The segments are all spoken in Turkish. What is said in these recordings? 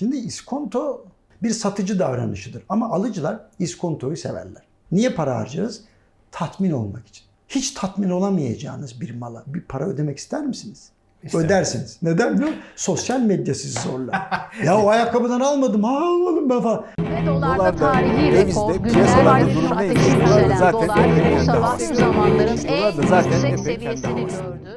Şimdi iskonto bir satıcı davranışıdır ama alıcılar iskontoyu severler. Niye para harcarız? Tatmin olmak için. Hiç tatmin olamayacağınız bir mala bir para ödemek ister misiniz? İsterim. Ödersiniz. Neden biliyor musun? Sosyal medya sizi zorlar. ya o ayakkabıdan almadım. Ha almadım ben falan. Ve dolarda tarihi rekor. Günler aydır durum neydi? ateşi yükselen zaten dolar tüm zamanların en yüksek seviyesini gördü.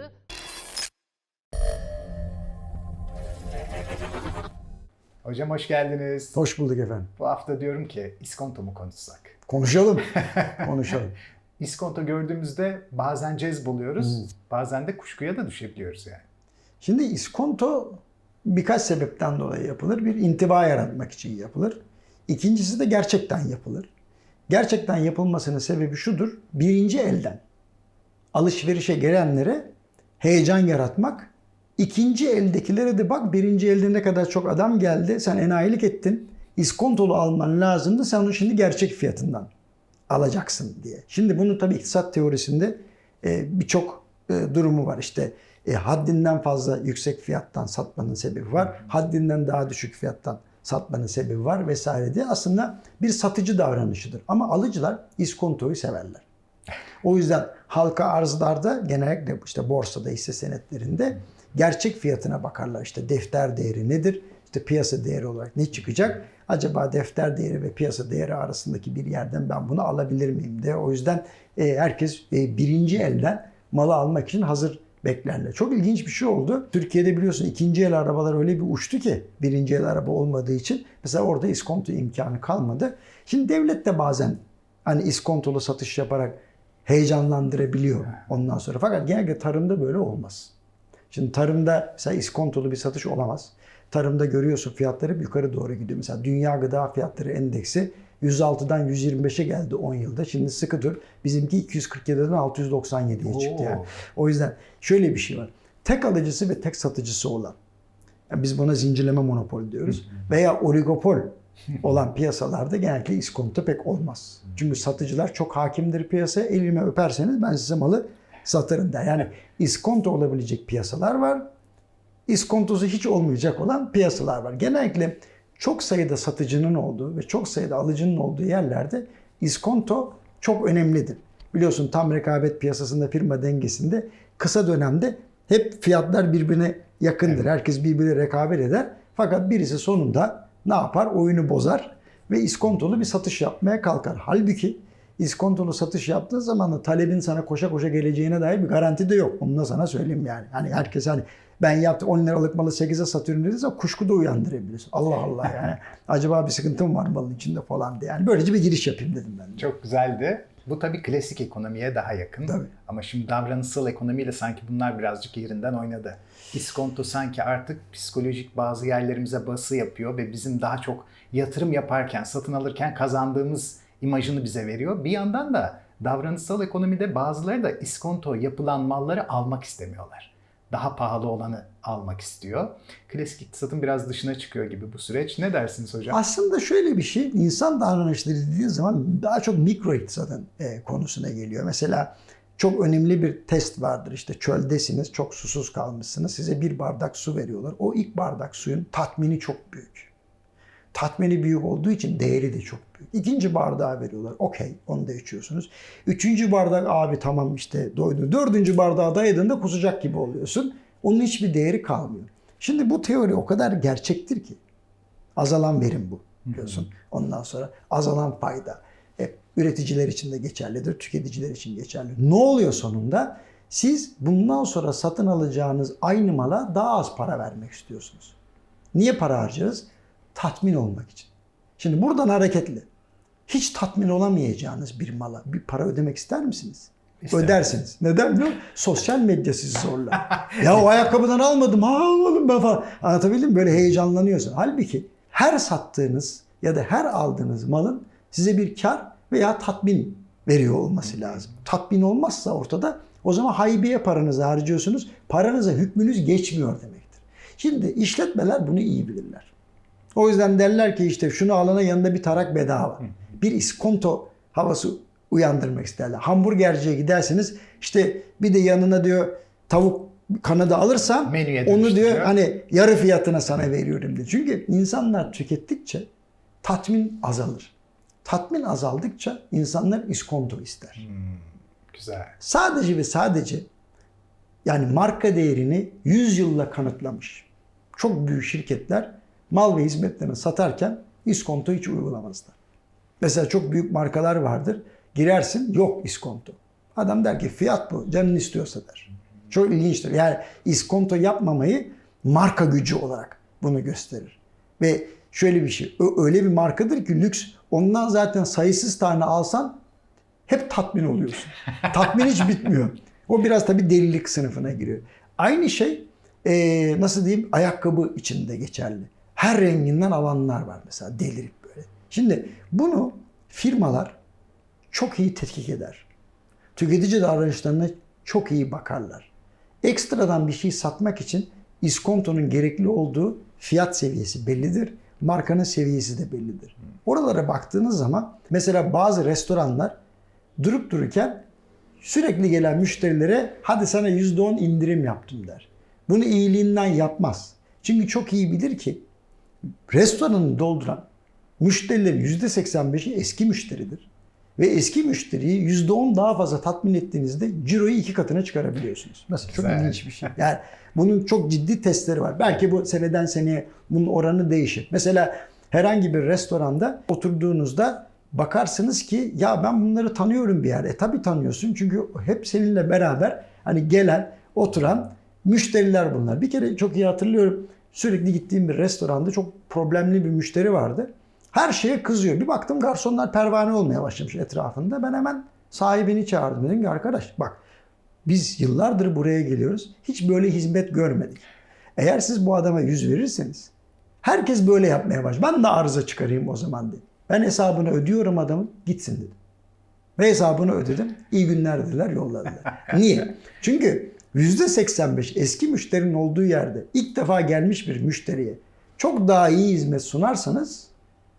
Hocam hoş geldiniz. Hoş bulduk efendim. Bu hafta diyorum ki iskonto mu konuşsak? Konuşalım. Konuşalım. İskonto gördüğümüzde bazen cez buluyoruz, bazen de kuşkuya da düşebiliyoruz yani. Şimdi iskonto birkaç sebepten dolayı yapılır. Bir intiba yaratmak için yapılır. İkincisi de gerçekten yapılır. Gerçekten yapılmasının sebebi şudur. Birinci elden alışverişe gelenlere heyecan yaratmak. İkinci eldekilere de bak birinci elde ne kadar çok adam geldi. Sen enayilik ettin. İskontolu alman lazımdı. Sen onu şimdi gerçek fiyatından alacaksın diye. Şimdi bunu tabii iktisat teorisinde e, birçok e, durumu var. İşte e, haddinden fazla yüksek fiyattan satmanın sebebi var. Haddinden daha düşük fiyattan satmanın sebebi var vesaire diye. Aslında bir satıcı davranışıdır. Ama alıcılar iskontoyu severler. O yüzden halka arzlarda genellikle işte borsada hisse senetlerinde gerçek fiyatına bakarlar. İşte defter değeri nedir? İşte piyasa değeri olarak ne çıkacak? Acaba defter değeri ve piyasa değeri arasındaki bir yerden ben bunu alabilir miyim diye. O yüzden e, herkes e, birinci elden malı almak için hazır beklerler. Çok ilginç bir şey oldu. Türkiye'de biliyorsun ikinci el arabalar öyle bir uçtu ki birinci el araba olmadığı için mesela orada iskonto imkanı kalmadı. Şimdi devlet de bazen hani iskontolu satış yaparak heyecanlandırabiliyor ondan sonra. Fakat genellikle tarımda böyle olmaz. Şimdi tarımda mesela iskontolu bir satış olamaz. Tarımda görüyorsun fiyatları yukarı doğru gidiyor. Mesela dünya gıda fiyatları endeksi 106'dan 125'e geldi 10 yılda. Şimdi sıkı dur. Bizimki 247'den 697'ye çıktı yani. O yüzden şöyle bir şey var. Tek alıcısı ve tek satıcısı olan yani biz buna zincirleme monopol diyoruz. Veya oligopol olan piyasalarda genellikle iskonto pek olmaz. Çünkü satıcılar çok hakimdir piyasaya. Elime öperseniz ben size malı satarım der. Yani iskonto olabilecek piyasalar var. İskontosu hiç olmayacak olan piyasalar var. Genellikle çok sayıda satıcının olduğu ve çok sayıda alıcının olduğu yerlerde iskonto çok önemlidir. Biliyorsun tam rekabet piyasasında firma dengesinde kısa dönemde hep fiyatlar birbirine yakındır. Herkes birbirine rekabet eder. Fakat birisi sonunda ne yapar? Oyunu bozar ve iskontolu bir satış yapmaya kalkar. Halbuki iskontolu satış yaptığın zaman da talebin sana koşa koşa geleceğine dair bir garanti de yok. Onu da sana söyleyeyim yani. Hani herkes hani ben yaptım 10 liralık malı 8'e satıyorum zaman kuşku da uyandırabilirsin. Allah Allah yani. Acaba bir sıkıntı mı var malın içinde falan diye. Yani böylece bir giriş yapayım dedim ben. de. Çok güzeldi. Bu tabii klasik ekonomiye daha yakın. Tabii. Ama şimdi davranışsal ekonomiyle sanki bunlar birazcık yerinden oynadı. İskonto sanki artık psikolojik bazı yerlerimize bası yapıyor ve bizim daha çok yatırım yaparken, satın alırken kazandığımız imajını bize veriyor. Bir yandan da davranışsal ekonomide bazıları da iskonto yapılan malları almak istemiyorlar. Daha pahalı olanı almak istiyor. Klasik iktisatın biraz dışına çıkıyor gibi bu süreç. Ne dersiniz hocam? Aslında şöyle bir şey, insan davranışları dediği zaman daha çok mikro iktisadın e, konusuna geliyor. Mesela çok önemli bir test vardır. İşte çöldesiniz, çok susuz kalmışsınız. Size bir bardak su veriyorlar. O ilk bardak suyun tatmini çok büyük. Tatmini büyük olduğu için değeri de çok büyük. İkinci bardağı veriyorlar. Okey, onu da içiyorsunuz. Üçüncü bardak abi tamam işte doydu. Dördüncü bardağı dayadığında kusacak gibi oluyorsun. Onun hiçbir değeri kalmıyor. Şimdi bu teori o kadar gerçektir ki. Azalan verim bu biliyorsun. Ondan sonra azalan fayda. Hep üreticiler için de geçerlidir, tüketiciler için geçerli. Ne oluyor sonunda? Siz bundan sonra satın alacağınız aynı mala daha az para vermek istiyorsunuz. Niye para harcarız? Tatmin olmak için. Şimdi buradan hareketli. Hiç tatmin olamayacağınız bir mala bir para ödemek ister misiniz? İsterim. Ödersiniz. Neden musun? Sosyal medya sizi zorlar. ya o ayakkabıdan almadım. Ha almadım ben falan. Anlatabildim mi? Böyle heyecanlanıyorsun. Halbuki her sattığınız ya da her aldığınız malın size bir kar veya tatmin veriyor olması lazım. Tatmin olmazsa ortada o zaman haybeye paranızı harcıyorsunuz. Paranıza hükmünüz geçmiyor demektir. Şimdi işletmeler bunu iyi bilirler. O yüzden derler ki işte şunu alana yanında bir tarak bedava. Bir iskonto havası uyandırmak isterler. Hamburgerciye giderseniz işte bir de yanına diyor tavuk kanadı alırsam Menüye onu diyor hani yarı fiyatına sana veriyorum diyor. Çünkü insanlar tükettikçe tatmin azalır. Tatmin azaldıkça insanlar iskonto ister. Güzel. Sadece ve sadece yani marka değerini 100 yılla kanıtlamış. Çok büyük şirketler mal ve hizmetlerini satarken iskonto hiç uygulamazlar. Mesela çok büyük markalar vardır. Girersin yok iskonto. Adam der ki fiyat bu canın istiyorsa der. Çok ilginçtir. Yani iskonto yapmamayı marka gücü olarak bunu gösterir. Ve şöyle bir şey öyle bir markadır ki lüks ondan zaten sayısız tane alsan hep tatmin oluyorsun. tatmin hiç bitmiyor. O biraz tabii delilik sınıfına giriyor. Aynı şey nasıl diyeyim ayakkabı içinde geçerli. Her renginden alanlar var mesela delirip böyle. Şimdi bunu firmalar çok iyi tetkik eder. Tüketici davranışlarına çok iyi bakarlar. Ekstradan bir şey satmak için iskontonun gerekli olduğu fiyat seviyesi bellidir. Markanın seviyesi de bellidir. Oralara baktığınız zaman mesela bazı restoranlar durup dururken sürekli gelen müşterilere hadi sana %10 indirim yaptım der. Bunu iyiliğinden yapmaz. Çünkü çok iyi bilir ki restoranı dolduran müşterilerin %85'i eski müşteridir. Ve eski müşteriyi %10 daha fazla tatmin ettiğinizde ciroyu iki katına çıkarabiliyorsunuz. Mesela çok Güzel. ilginç bir şey. Yani bunun çok ciddi testleri var. Belki bu seneden seneye bunun oranı değişir. Mesela herhangi bir restoranda oturduğunuzda bakarsınız ki ya ben bunları tanıyorum bir yer. E tabi tanıyorsun çünkü hep seninle beraber hani gelen, oturan müşteriler bunlar. Bir kere çok iyi hatırlıyorum. Sürekli gittiğim bir restoranda çok problemli bir müşteri vardı. Her şeye kızıyor. Bir baktım garsonlar pervane olmaya başlamış etrafında. Ben hemen sahibini çağırdım. Dedim ki arkadaş bak biz yıllardır buraya geliyoruz. Hiç böyle hizmet görmedik. Eğer siz bu adama yüz verirseniz herkes böyle yapmaya başlar. Ben de arıza çıkarayım o zaman dedim. Ben hesabını ödüyorum adamın gitsin dedim. Ve hesabını ödedim. İyi günler dediler yolladılar. Niye? Çünkü %85 eski müşterinin olduğu yerde ilk defa gelmiş bir müşteriye çok daha iyi hizmet sunarsanız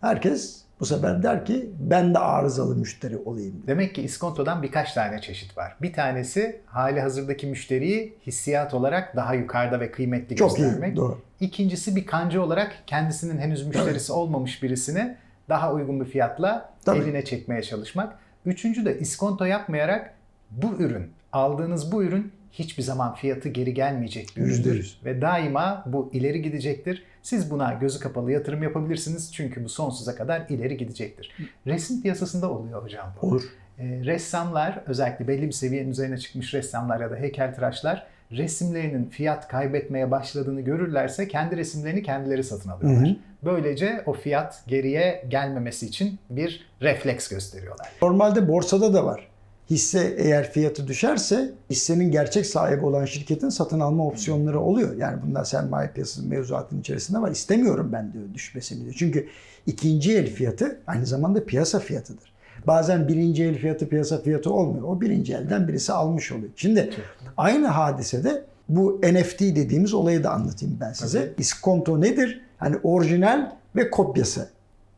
herkes bu sefer der ki ben de arızalı müşteri olayım. Demek ki iskontodan birkaç tane çeşit var. Bir tanesi hali hazırdaki müşteriyi hissiyat olarak daha yukarıda ve kıymetli Çok göstermek. iyi. Doğru. İkincisi bir kancı olarak kendisinin henüz müşterisi olmamış birisini daha uygun bir fiyatla Tabii. eline çekmeye çalışmak. Üçüncü de iskonto yapmayarak bu ürün, aldığınız bu ürün hiçbir zaman fiyatı geri gelmeyecek bir üründür. Ve daima bu ileri gidecektir. Siz buna gözü kapalı yatırım yapabilirsiniz çünkü bu sonsuza kadar ileri gidecektir. Resim piyasasında oluyor hocam bu. Olur. E, ressamlar özellikle belli bir seviyenin üzerine çıkmış ressamlar ya da heykeltıraşlar resimlerinin fiyat kaybetmeye başladığını görürlerse kendi resimlerini kendileri satın alıyorlar. Hı hı. Böylece o fiyat geriye gelmemesi için bir refleks gösteriyorlar. Normalde borsada da var. Hisse eğer fiyatı düşerse hissenin gerçek sahibi olan şirketin satın alma opsiyonları oluyor. Yani bunlar sermaye piyasası mevzuatının içerisinde var. İstemiyorum ben diyor düşmesini diyor. Çünkü ikinci el fiyatı aynı zamanda piyasa fiyatıdır. Bazen birinci el fiyatı piyasa fiyatı olmuyor. O birinci elden birisi almış oluyor. Şimdi aynı hadisede bu NFT dediğimiz olayı da anlatayım ben size. Tabii. İskonto nedir? Hani orijinal ve kopyası.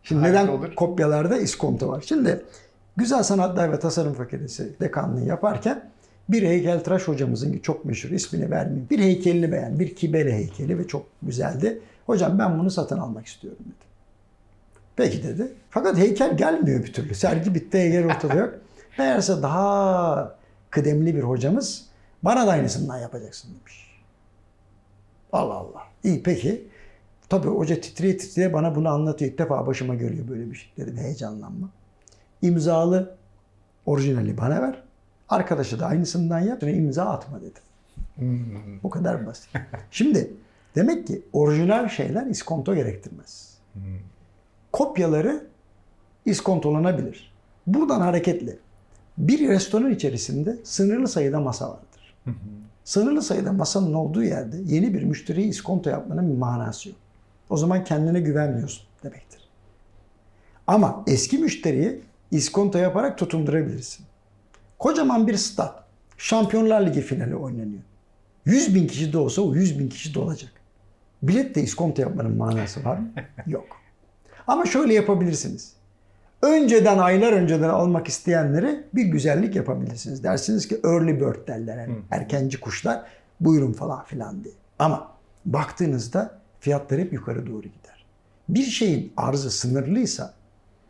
Şimdi Harika neden olur. kopyalarda iskonto var? Şimdi Güzel Sanatlar ve Tasarım Fakültesi dekanlığı yaparken bir heykeltıraş hocamızın ki çok meşhur ismini vermeyeyim. Bir heykelini beğen, bir kibele heykeli ve çok güzeldi. Hocam ben bunu satın almak istiyorum dedi. Peki dedi. Fakat heykel gelmiyor bir türlü. Sergi bitti, heykel ortada yok. Meğerse daha kıdemli bir hocamız bana da aynısından yapacaksın demiş. Allah Allah. İyi peki. Tabii hoca titreye titreye bana bunu anlatıyor. İlk defa başıma geliyor böyle bir şey. Dedim heyecanlanma. İmzalı orijinali bana ver. Arkadaşı da aynısından yap. Sonra imza atma dedim. Bu kadar basit. Şimdi demek ki orijinal şeyler iskonto gerektirmez. Kopyaları iskontolanabilir. Buradan hareketle bir restoran içerisinde sınırlı sayıda masa vardır. Sınırlı sayıda masanın olduğu yerde yeni bir müşteriye iskonto yapmanın bir manası yok. O zaman kendine güvenmiyorsun demektir. Ama eski müşteriye iskonto yaparak tutundurabilirsin. Kocaman bir stat. Şampiyonlar Ligi finali oynanıyor. 100 bin kişi de olsa o 100 bin kişi de olacak. Bilet de iskonto yapmanın manası var mı? Yok. Ama şöyle yapabilirsiniz. Önceden aylar önceden almak isteyenlere bir güzellik yapabilirsiniz. Dersiniz ki early bird derler. Yani erkenci kuşlar. Buyurun falan filan diye. Ama baktığınızda fiyatlar hep yukarı doğru gider. Bir şeyin arzı sınırlıysa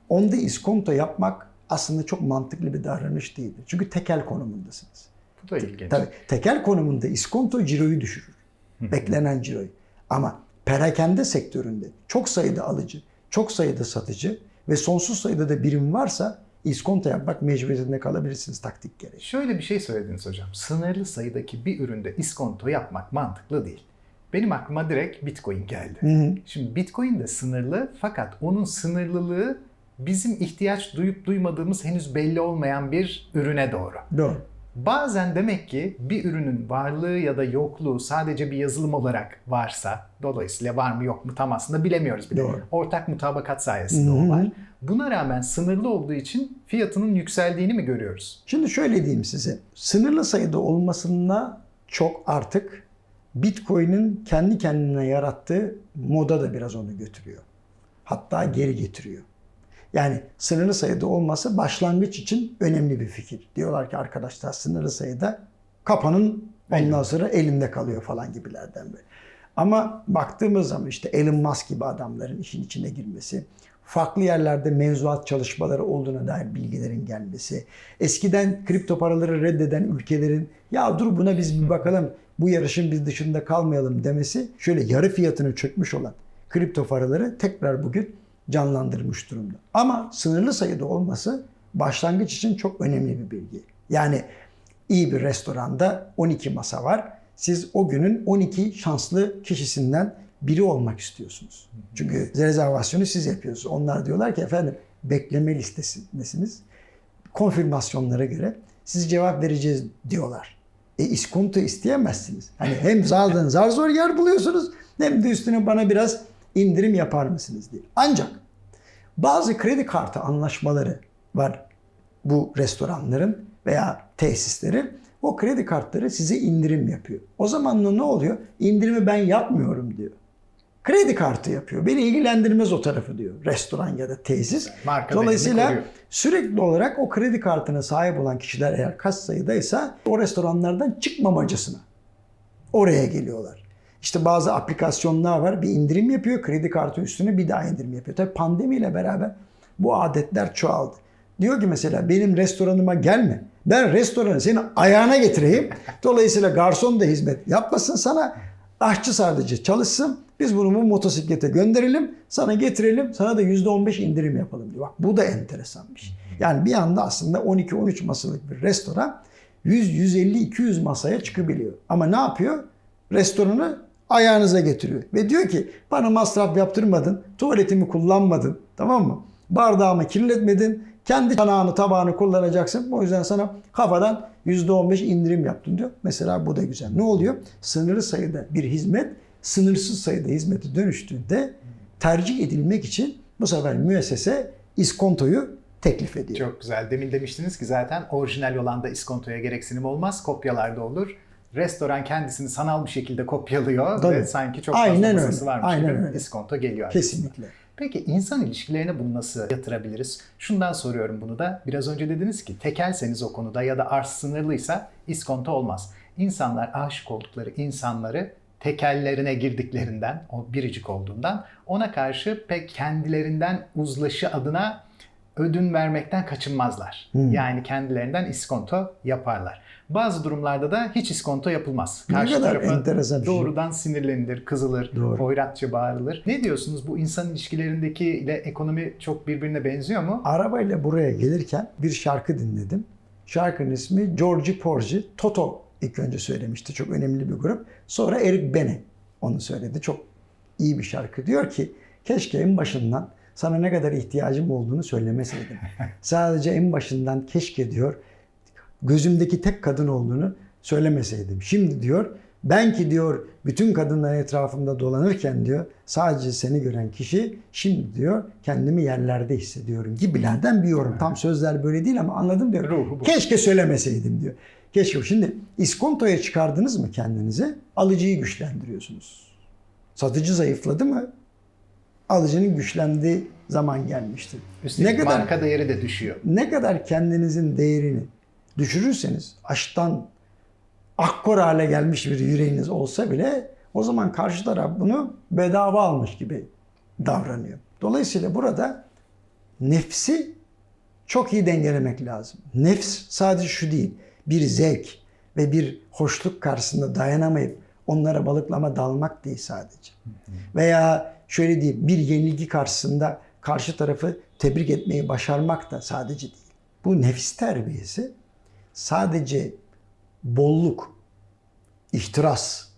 onda iskonto yapmak aslında çok mantıklı bir davranış değildir. Çünkü tekel konumundasınız. Bu da ilginç. Tabii tekel konumunda iskonto ciroyu düşürür. Beklenen ciroyu. Ama perakende sektöründe çok sayıda alıcı, çok sayıda satıcı ve sonsuz sayıda da birim varsa iskonto yapmak mecburiyetinde kalabilirsiniz taktik gereği. Şöyle bir şey söylediniz hocam. Sınırlı sayıdaki bir üründe iskonto yapmak mantıklı değil. Benim aklıma direkt Bitcoin geldi. Şimdi Bitcoin de sınırlı fakat onun sınırlılığı bizim ihtiyaç duyup duymadığımız henüz belli olmayan bir ürüne doğru. Doğru. Bazen demek ki bir ürünün varlığı ya da yokluğu sadece bir yazılım olarak varsa, dolayısıyla var mı yok mu tam aslında bilemiyoruz bile. Doğru. Ortak mutabakat sayesinde Hı hı. o var. Buna rağmen sınırlı olduğu için fiyatının yükseldiğini mi görüyoruz? Şimdi şöyle diyeyim size. Sınırlı sayıda olmasına çok artık Bitcoin'in kendi kendine yarattığı moda da biraz onu götürüyor. Hatta geri getiriyor. Yani sınırlı sayıda olması başlangıç için önemli bir fikir. Diyorlar ki arkadaşlar sınırlı sayıda kapanın ondan sonra elinde kalıyor falan gibilerden böyle. Ama baktığımız zaman işte Elon Musk gibi adamların işin içine girmesi, farklı yerlerde mevzuat çalışmaları olduğuna dair bilgilerin gelmesi, eskiden kripto paraları reddeden ülkelerin ya dur buna biz bir bakalım bu yarışın biz dışında kalmayalım demesi şöyle yarı fiyatını çökmüş olan kripto paraları tekrar bugün canlandırmış durumda. Ama sınırlı sayıda olması başlangıç için çok önemli bir bilgi. Yani iyi bir restoranda 12 masa var. Siz o günün 12 şanslı kişisinden biri olmak istiyorsunuz. Çünkü rezervasyonu siz yapıyorsunuz. Onlar diyorlar ki efendim bekleme listesindesiniz. Konfirmasyonlara göre siz cevap vereceğiz diyorlar. E iskonto isteyemezsiniz. Hani hem zardan zar zor yer buluyorsunuz hem de üstüne bana biraz indirim yapar mısınız diye. Ancak bazı kredi kartı anlaşmaları var bu restoranların veya tesislerin. O kredi kartları size indirim yapıyor. O zaman da ne oluyor? İndirimi ben yapmıyorum diyor. Kredi kartı yapıyor. Beni ilgilendirmez o tarafı diyor. Restoran ya da tesis. Marka Dolayısıyla sürekli olarak o kredi kartına sahip olan kişiler eğer kaç sayıdaysa o restoranlardan çıkmamacasına oraya geliyorlar. İşte bazı aplikasyonlar var. Bir indirim yapıyor. Kredi kartı üstüne bir daha indirim yapıyor. Tabii pandemiyle beraber bu adetler çoğaldı. Diyor ki mesela benim restoranıma gelme. Ben restoranı senin ayağına getireyim. Dolayısıyla garson da hizmet yapmasın sana. Aşçı sadece çalışsın. Biz bunu bu motosiklete gönderelim. Sana getirelim. Sana da %15 indirim yapalım diyor. Bak bu da enteresan bir şey. Yani bir anda aslında 12-13 masalık bir restoran 100, 150, 200 masaya çıkabiliyor. Ama ne yapıyor? Restoranı ayağınıza getiriyor. Ve diyor ki bana masraf yaptırmadın, tuvaletimi kullanmadın, tamam mı? Bardağımı kirletmedin, kendi çanağını tabağını kullanacaksın. O yüzden sana kafadan %15 indirim yaptım diyor. Mesela bu da güzel. Ne oluyor? Sınırlı sayıda bir hizmet sınırsız sayıda hizmete dönüştüğünde tercih edilmek için bu sefer müessese iskontoyu teklif ediyor. Çok güzel. Demin demiştiniz ki zaten orijinal olan da iskontoya gereksinim olmaz. Kopyalarda olur. Restoran kendisini sanal bir şekilde kopyalıyor Tabii. ve sanki çok fazla Aynen masası öyle. varmış Aynen gibi öyle. iskonto geliyor. Kesinlikle. Peki insan ilişkilerine bunu nasıl yatırabiliriz? Şundan soruyorum bunu da. Biraz önce dediniz ki tekelseniz o konuda ya da arz sınırlıysa iskonto olmaz. İnsanlar aşık oldukları insanları tekellerine girdiklerinden, o biricik olduğundan ona karşı pek kendilerinden uzlaşı adına ödün vermekten kaçınmazlar. Yani kendilerinden iskonto yaparlar. Bazı durumlarda da hiç iskonto yapılmaz. Ne Karşı kadar tarafa enteresan şey. doğrudan sinirlenilir, kızılır, Doğru. hoyratça bağırılır. Ne diyorsunuz? Bu insan ilişkilerindeki ile ekonomi çok birbirine benziyor mu? Arabayla buraya gelirken bir şarkı dinledim. Şarkının ismi Georgie Porgy. Toto ilk önce söylemişti. Çok önemli bir grup. Sonra Eric Bene onu söyledi. Çok iyi bir şarkı. Diyor ki keşke en başından sana ne kadar ihtiyacım olduğunu söylemeseydim. Sadece en başından keşke diyor gözümdeki tek kadın olduğunu söylemeseydim. Şimdi diyor ben ki diyor bütün kadınlar etrafımda dolanırken diyor sadece seni gören kişi şimdi diyor kendimi yerlerde hissediyorum gibilerden bir yorum. Tam sözler böyle değil ama anladım diyor. Ruhu bu. Keşke söylemeseydim diyor. Keşke. Şimdi iskontoya çıkardınız mı kendinizi alıcıyı güçlendiriyorsunuz. Satıcı zayıfladı mı alıcının güçlendiği zaman gelmiştir. Üstelik ne kadar marka değeri de düşüyor. ne kadar kendinizin değerini düşürürseniz aşktan akkor hale gelmiş bir yüreğiniz olsa bile o zaman karşı taraf bunu bedava almış gibi davranıyor. Dolayısıyla burada nefsi çok iyi dengelemek lazım. Nefs sadece şu değil, bir zevk ve bir hoşluk karşısında dayanamayıp onlara balıklama dalmak değil sadece. Veya şöyle diyeyim, bir yenilgi karşısında karşı tarafı tebrik etmeyi başarmak da sadece değil. Bu nefis terbiyesi sadece bolluk, ihtiras,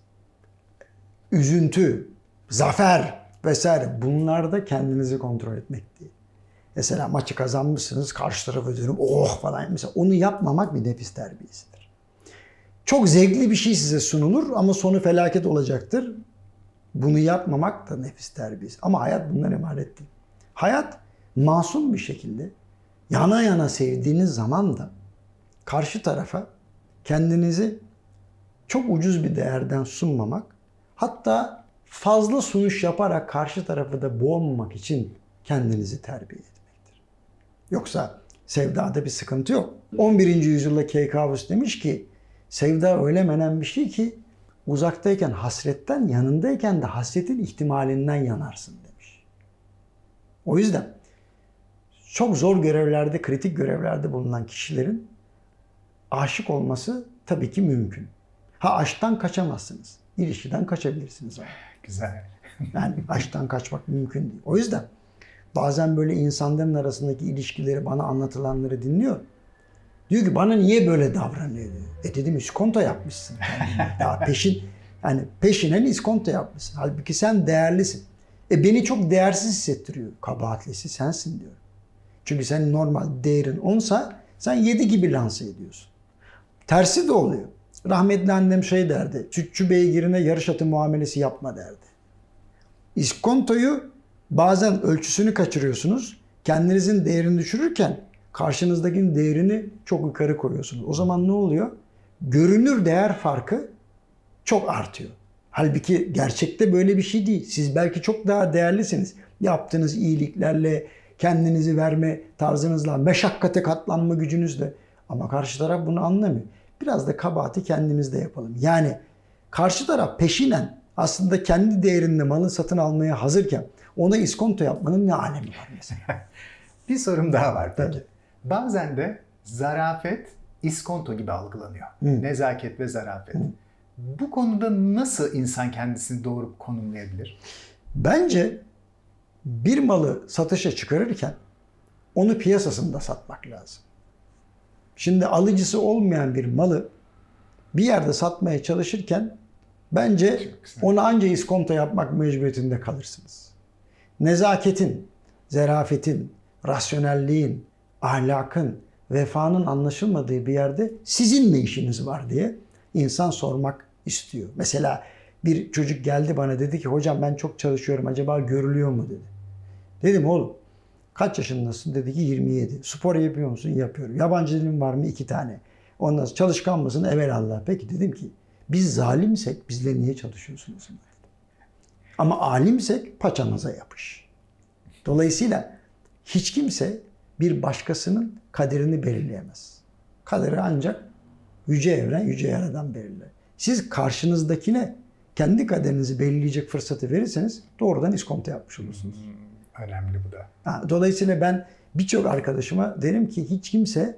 üzüntü, zafer vesaire bunlarda kendinizi kontrol etmek değil. Mesela maçı kazanmışsınız, karşı tarafa dönüp oh falan. Mesela onu yapmamak bir nefis terbiyesidir. Çok zevkli bir şey size sunulur ama sonu felaket olacaktır. Bunu yapmamak da nefis terbiyesi. Ama hayat bundan ibaret değil. Hayat masum bir şekilde yana yana sevdiğiniz zaman da karşı tarafa kendinizi çok ucuz bir değerden sunmamak, hatta fazla sunuş yaparak karşı tarafı da boğmamak için kendinizi terbiye etmektir. Yoksa sevdada bir sıkıntı yok. 11. yüzyılda Keykavus demiş ki sevda öyle menen bir şey ki uzaktayken hasretten yanındayken de hasretin ihtimalinden yanarsın demiş. O yüzden çok zor görevlerde, kritik görevlerde bulunan kişilerin aşık olması tabii ki mümkün. Ha aşktan kaçamazsınız. İlişkiden kaçabilirsiniz ama. Güzel. Yani aşktan kaçmak mümkün değil. O yüzden bazen böyle insanların arasındaki ilişkileri bana anlatılanları dinliyor. Diyor ki bana niye böyle davranıyor diyor. E dedim iskonto yapmışsın. kendine. ya peşin yani peşinen iskonto yapmışsın. Halbuki sen değerlisin. E beni çok değersiz hissettiriyor. Kabahatlisi sensin diyor. Çünkü senin normal değerin 10'sa sen 7 gibi lanse ediyorsun. Tersi de oluyor. Rahmetli annem şey derdi. Çütçü beygirine yarış atı muamelesi yapma derdi. İskontoyu bazen ölçüsünü kaçırıyorsunuz. Kendinizin değerini düşürürken karşınızdakinin değerini çok yukarı koyuyorsunuz. O zaman ne oluyor? Görünür değer farkı çok artıyor. Halbuki gerçekte böyle bir şey değil. Siz belki çok daha değerlisiniz. Yaptığınız iyiliklerle, kendinizi verme tarzınızla, meşakkate katlanma gücünüzle. Ama karşı taraf bunu anlamıyor. Biraz da kabahati kendimizde yapalım. Yani karşı taraf peşinen aslında kendi değerinde malı satın almaya hazırken ona iskonto yapmanın ne alemi var mesela? Bir sorum daha var peki. Tabii. Bazen de zarafet iskonto gibi algılanıyor. Nezaket ve zarafet. Bu konuda nasıl insan kendisini doğru konumlayabilir? Bence bir malı satışa çıkarırken onu piyasasında satmak lazım. Şimdi alıcısı olmayan bir malı bir yerde satmaya çalışırken bence ona anca iskonto yapmak mecburiyetinde kalırsınız. Nezaketin, zerafetin, rasyonelliğin, ahlakın, vefanın anlaşılmadığı bir yerde sizin ne işiniz var diye insan sormak istiyor. Mesela bir çocuk geldi bana dedi ki hocam ben çok çalışıyorum acaba görülüyor mu dedi. Dedim oğlum kaç yaşındasın? Dedi ki 27. Spor yapıyor musun? Yapıyorum. Yabancı dilin var mı? İki tane. Ondan sonra çalışkan mısın? Evelallah. Peki dedim ki biz zalimsek bizle niye çalışıyorsunuz? Ama alimsek paçanıza yapış. Dolayısıyla hiç kimse bir başkasının kaderini belirleyemez. Kaderi ancak yüce evren, yüce yaradan belirler. Siz karşınızdakine kendi kaderinizi belirleyecek fırsatı verirseniz doğrudan iskonto yapmış olursunuz. Önemli bu da. Ha, Dolayısıyla ben birçok arkadaşıma derim ki hiç kimse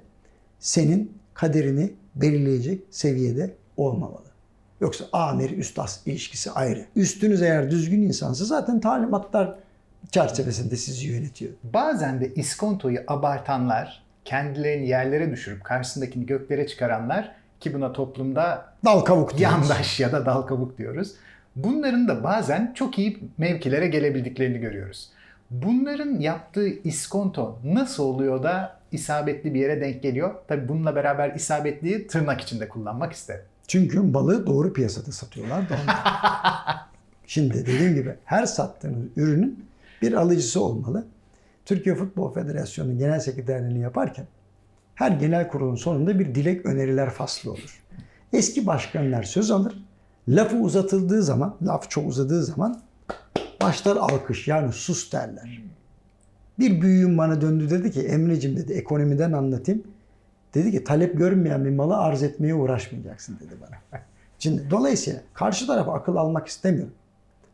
senin kaderini belirleyecek seviyede olmamalı. Yoksa amir üstas ilişkisi ayrı. Üstünüz eğer düzgün insansa zaten talimatlar çerçevesinde sizi yönetiyor. Bazen de iskontoyu abartanlar, kendilerini yerlere düşürüp karşısındakini göklere çıkaranlar ki buna toplumda Dal kavuk diyoruz. yandaş ya da dal kabuk diyoruz. Bunların da bazen çok iyi mevkilere gelebildiklerini görüyoruz. Bunların yaptığı iskonto nasıl oluyor da isabetli bir yere denk geliyor? Tabii bununla beraber isabetliyi tırnak içinde kullanmak isterim. Çünkü balığı doğru piyasada satıyorlar da. Şimdi dediğim gibi her sattığınız ürünün bir alıcısı olmalı. Türkiye Futbol Federasyonu Genel Sekreterliğini yaparken her genel kurulun sonunda bir dilek öneriler faslı olur. Eski başkanlar söz alır. Lafı uzatıldığı zaman, laf çok uzadığı zaman başlar alkış yani sus derler. Bir büyüğüm bana döndü dedi ki Emre'cim dedi ekonomiden anlatayım. Dedi ki talep görmeyen bir malı arz etmeye uğraşmayacaksın dedi bana. Şimdi dolayısıyla karşı taraf akıl almak istemiyor.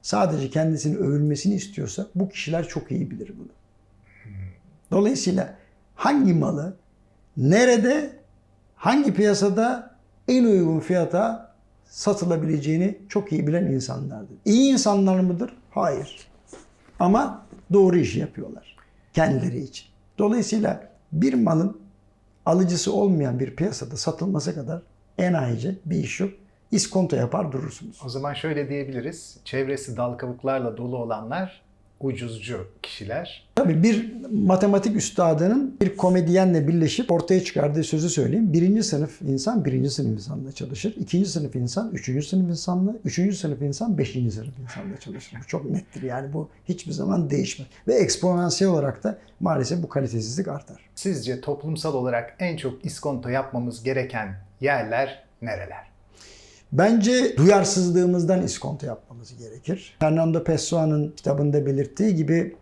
Sadece kendisini övülmesini istiyorsa bu kişiler çok iyi bilir bunu. Dolayısıyla hangi malı nerede hangi piyasada en uygun fiyata satılabileceğini çok iyi bilen insanlardır. İyi insanlar mıdır? Hayır. Ama doğru işi yapıyorlar kendileri için. Dolayısıyla bir malın alıcısı olmayan bir piyasada satılması kadar enayice bir iş yok. İskonto yapar durursunuz. O zaman şöyle diyebiliriz. Çevresi dal kabuklarla dolu olanlar ucuzcu kişiler. Tabii bir matematik üstadının bir komedyenle birleşip ortaya çıkardığı sözü söyleyeyim. Birinci sınıf insan birinci sınıf insanla çalışır. İkinci sınıf insan üçüncü sınıf insanla, üçüncü sınıf insan beşinci sınıf insanla çalışır. Bu çok nettir yani bu hiçbir zaman değişmez. Ve eksponansiyel olarak da maalesef bu kalitesizlik artar. Sizce toplumsal olarak en çok iskonto yapmamız gereken yerler nereler? Bence duyarsızlığımızdan iskonto yapmamız gerekir. Fernando Pessoa'nın kitabında belirttiği gibi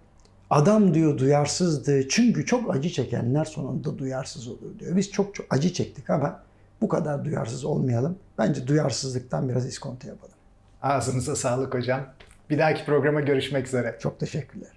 adam diyor duyarsızdı çünkü çok acı çekenler sonunda duyarsız olur diyor. Biz çok çok acı çektik ama bu kadar duyarsız olmayalım. Bence duyarsızlıktan biraz iskonto yapalım. Ağzınıza sağlık hocam. Bir dahaki programa görüşmek üzere. Çok teşekkürler.